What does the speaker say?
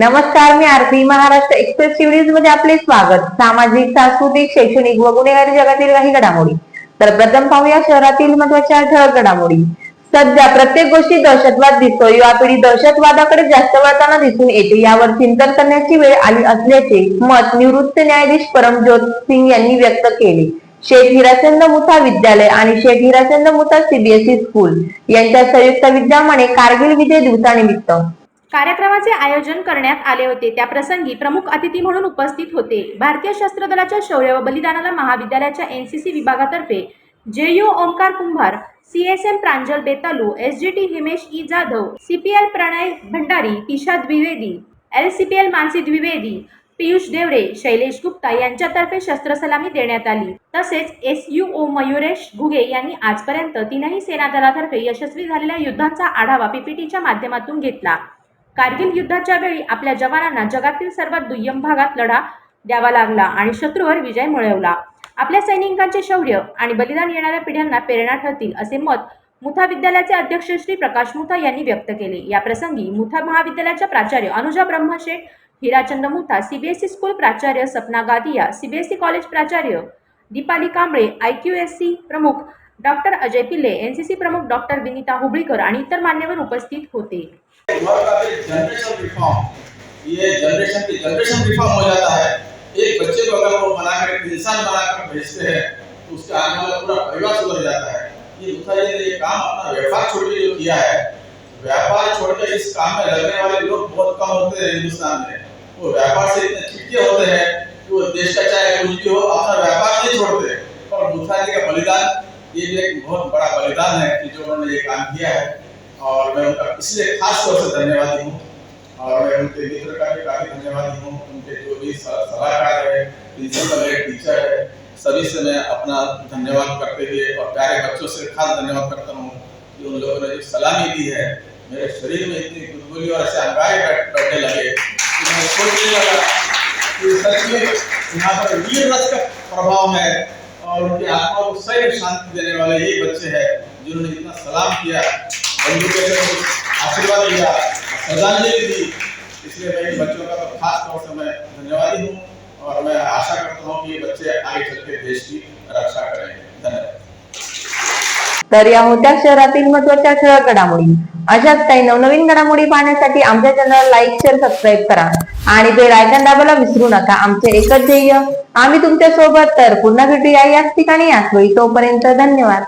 नमस्कार मी आरती महाराष्ट्र एक्सप्रेस न्यूजमध्ये आपले स्वागत. सामाजिक सांस्कृतिक शैक्षणिक व गुन्हेगारी जगातील काही घडामोडी. तर प्रथम पाहूया शहरातील महत्त्वाच्या ठळक घडामोडी. सध्या प्रत्येक गोष्टी दहशतवाद दिसतो युवा पिढी दहशतवादाकडे जास्त वळताना दिसून येते. यावर चिंतन करण्याची वेळ आली असल्याचे मत निवृत्त न्यायाधीश परमजोत सिंग यांनी व्यक्त केले. शेख हिराचंद मुथा विद्यालय आणि शेख हिराचंद मुथा सीबीएसई स्कूल यांच्या संयुक्त विद्यमाने कारगिल विजय दिवसानिमित्त. कार्यक्रमाचे आयोजन करण्यात आले होते. त्या प्रसंगी प्रमुख अतिथी म्हणून उपस्थित होते. भारतीय शस्त्र दलाच्या शौर्य व बलिदानाला महाविद्यालयाच्या एनसीसी विभागातर्फे JU Omkar Kumbhar CSM Pranjal Betalu S G T Himesh E Jadhav CPL Pranay Bhandari Tisha Dwivedi L C P L Mansi Dwivedi Piyush Deore Shailesh Gupta यांच्यातर्फे शस्त्रसलामी देण्यात आली. तसेच S U O Mayuresh Ghuge यांनी आजपर्यंत तीनही सेना दलातर्फे यशस्वी झालेल्या युद्धांचा आढावा पीपीटीच्या माध्यमातून घेतला. कारगिल युद्धाच्या वेळी आपल्या जवानांना जगातील सर्वात दुय्यम भागात लढा द्यावा लागला आणि शत्रूवर विजय मिळवला. आपल्या सैनिकांचे शौर्य आणि बलिदान येणाऱ्या पिढ्यांना प्रेरणा ठरतील असे मत मुथा विद्यालयाचे अध्यक्ष श्री प्रकाश मुथा यांनी व्यक्त केले. या प्रसंगी मुथा महाविद्यालयाच्या प्राचार्य अनुजा ब्रह्मशेठ हिराचंद मुथा सीबीएसई स्कूल प्राचार्य सपना गादिया सीबीएसई कॉलेज प्राचार्य Deepali Kamble I Q S C प्रमुख डॉक्टर अजय पिल्ले एनसीसी प्रमुख डॉक्टर विनीता हुबळीकर आणि इतर मान्यवर उपस्थित होते. जनरेशन ये की जनरेशन रिफॉर्म हो जाता है एक बच्चे को अगर वो बनाकर इंसान बनाकर भेजते हैं तो उसका आने वाला पूरा परिवार सुधर जाता है ये जी ने ये काम अपना व्यापार छोड़ के जो किया है व्यापार छोड़कर इस काम में लगने वाले लोग बहुत कम होते हैं हिंदुस्तान में वो व्यापार से इतने चिपके होते हैं कि वो देश का चाहे कुछ भी हो अपना व्यापार नहीं छोड़ते और मुखा जी का बलिदान ये भी एक बहुत बड़ा बलिदान है कि जो उन्होंने ये काम किया है। और मैं उनका इसलिए खास तौर से धन्यवादी हूँ और मैं उनके मित्र का भी काफ़ी धन्यवादी हूँ उनके जो भी सलाहकार है प्रिंसिपल है टीचर है, सभी से मैं अपना धन्यवाद करते हुए और प्यारे बच्चों से खास धन्यवाद करता हूँ कि उन लोगों ने जो सलामी दी है, मेरे शरीर में इतनी गुदगुली और ऐसे अंगारे बैठने लगे कि मैं सोच नहीं लगा कि सच में यहाँ पर वीर रस का प्रभाव है और उनकी आत्मा को सही शांति देने वाले ये बच्चे हैं जिन्होंने इतना सलाम किया। आशीर्वाद दिया श्रद्धांजलि दी इसलिए मैं इन बच्चों का तो खास तौर से मैं धन्यवादी हूँ और मैं आशा करता हूँ कि ये बच्चे आगे चल के देश की रक्षा करेंगे धन्यवाद तर या होत्या शहरातील महत्त्वाच्या ठळक घडामोडी. अशाच काही नवनवीन घडामोडी पाहण्यासाठी आमच्या चॅनल लाईक शेअर सबस्क्राईब करा. आणि ते आयकॉन दाबायला विसरू नका. आमचे एकच ध्येय आम्ही तुमच्यासोबत तर पुन्हा भेटूया याच ठिकाणी. याच वेळी तोपर्यंत धन्यवाद.